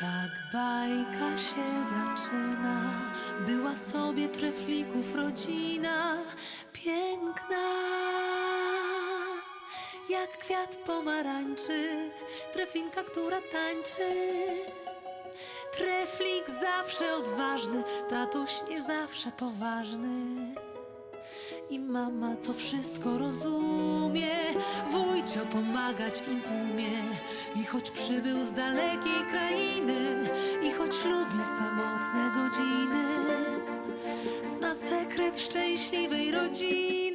Tak bajka się zaczyna, była sobie treflików rodzina, piękna. Jak kwiat pomarańczy, treflinka, która tańczy. Treflik zawsze odważny, tatuś nie zawsze poważny. I mama, co wszystko rozumie, wujcio pomagać im umie. I choć przybył z dalekiej krainy, i choć lubi samotne godziny, zna sekret szczęśliwej rodziny.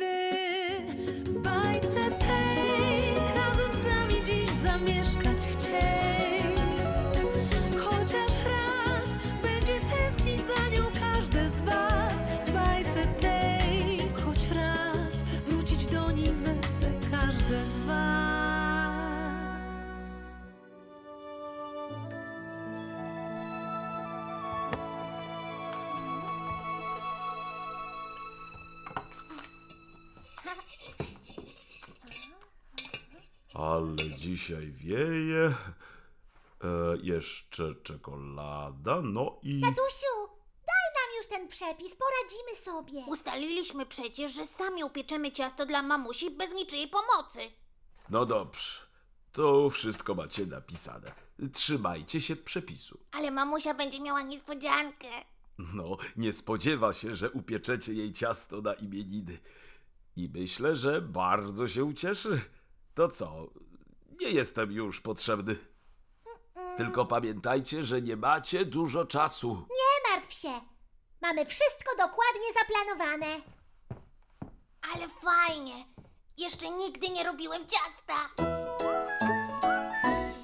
Ale dzisiaj wieje. E, jeszcze czekolada, no i. Tatusiu, daj nam już ten przepis, poradzimy sobie. Ustaliliśmy przecież, że sami upieczemy ciasto dla mamusi bez niczyjej pomocy. No dobrze. To wszystko macie napisane. Trzymajcie się przepisu. Ale mamusia będzie miała niespodziankę. No, nie spodziewa się, że upieczecie jej ciasto na imieniny. I myślę, że bardzo się ucieszy. To co? Nie jestem już potrzebny. Tylko pamiętajcie, że nie macie dużo czasu. Nie martw się. Mamy wszystko dokładnie zaplanowane. Ale fajnie. Jeszcze nigdy nie robiłem ciasta.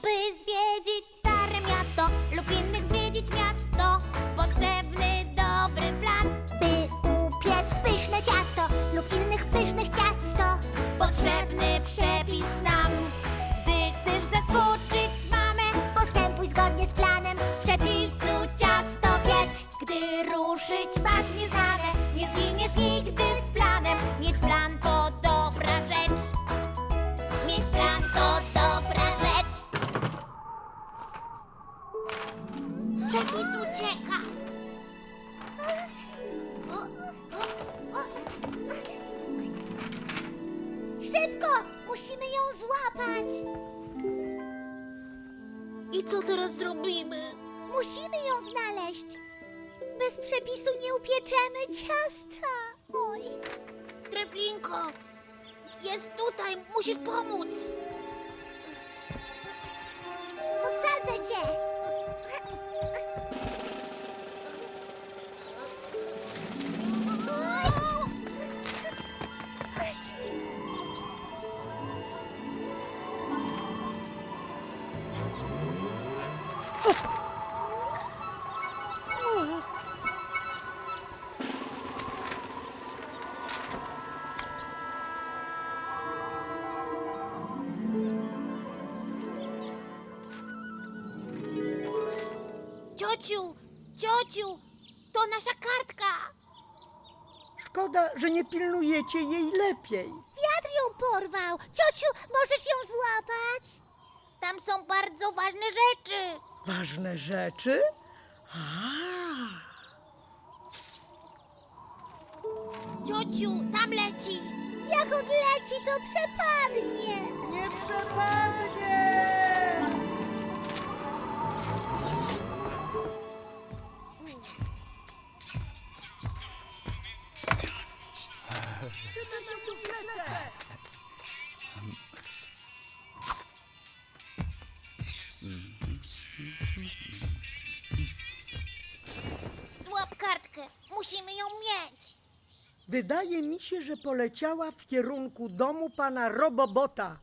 By zwiedzić stare miasto lub innych zwiedzić miasto, potrzebny dobry plan. By upiec pyszne ciasto lub innych pysznych ciasto. Potrzebny przepis Szybko, musimy ją złapać. I co teraz zrobimy? Musimy ją znaleźć. Bez przepisu nie upieczemy ciasta. Oj. Treflinko, jest tutaj, musisz pomóc. Podsadzę cię. Ciociu, ciociu, to nasza kartka. Szkoda, że nie pilnujecie jej lepiej. Wiatr ją porwał. Ciociu, możesz ją złapać? Tam są bardzo ważne rzeczy. Ważne rzeczy? A, Ciociu, tam leci. Jak odleci, to przepadnie. nie przepadnie! Musimy ją mieć. Wydaje mi się, że poleciała w kierunku domu pana Robobota.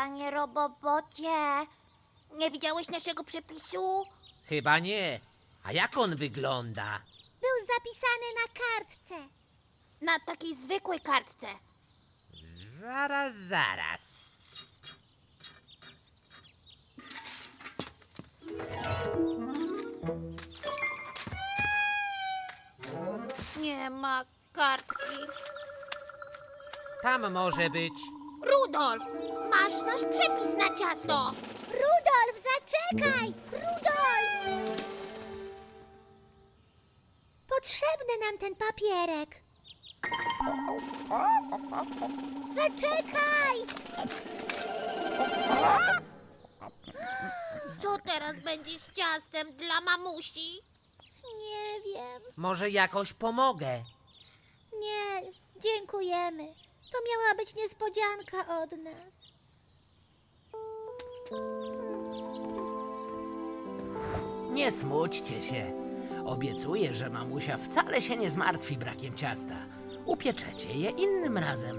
Panie Robobocie, nie widziałeś naszego przepisu? Chyba nie. A jak on wygląda? Był zapisany na kartce. na takiej zwykłej kartce. Zaraz, zaraz. Nie ma kartki. Tam może być. Rudolf, masz nasz przepis na ciasto. Rudolf, zaczekaj! Rudolf! Potrzebny nam ten papierek. Zaczekaj! Co teraz będzie z ciastem dla mamusi? Nie wiem. Może jakoś pomogę. Nie, dziękujemy. To miała być niespodzianka od nas. Nie smućcie się. Obiecuję, że mamusia wcale się nie zmartwi brakiem ciasta. Upieczecie je innym razem.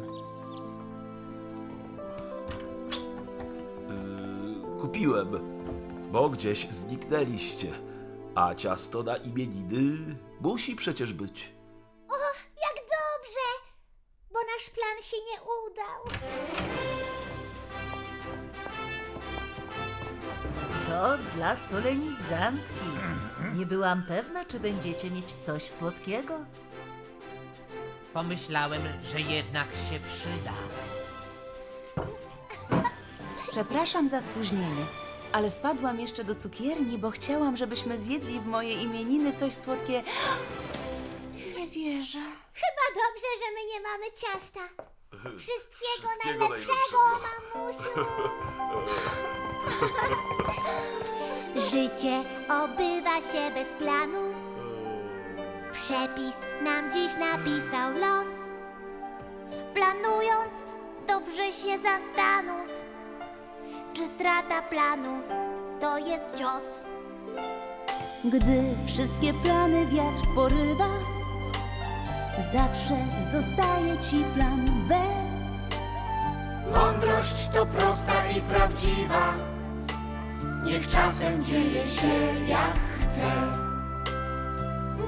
Yy, kupiłem, bo gdzieś zniknęliście. A ciasto na imieniny musi przecież być. To dla solenizantki. Nie byłam pewna, czy będziecie mieć coś słodkiego. Pomyślałem, że jednak się przyda. Przepraszam za spóźnienie, ale wpadłam jeszcze do cukierni, bo chciałam, żebyśmy zjedli w moje imieniny coś słodkie. Nie wierzę. Chyba dobrze, że my nie mamy ciasta. Wszystkiego, Wszystkiego najlepszego, mamusiu. Życie obywa się bez planu. Przepis nam dziś napisał los. Planując, dobrze się zastanów, czy strata planu to jest cios. Gdy wszystkie plany wiatr porywa, zawsze zostaje ci plan B. Mądrość to prosta i prawdziwa. Niech czasem dzieje się jak chce.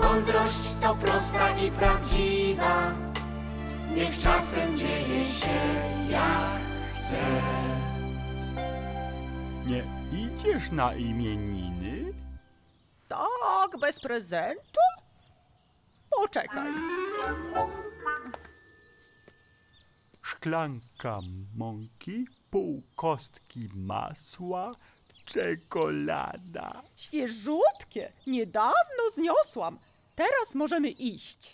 Mądrość to prosta i prawdziwa. Niech czasem dzieje się jak chce. Nie idziesz na imieniny? Tak, bez prezentu? Poczekaj. Szklanka mąki, pół kostki masła, czekolada. Świeżutkie. Niedawno zniosłam. Teraz możemy iść.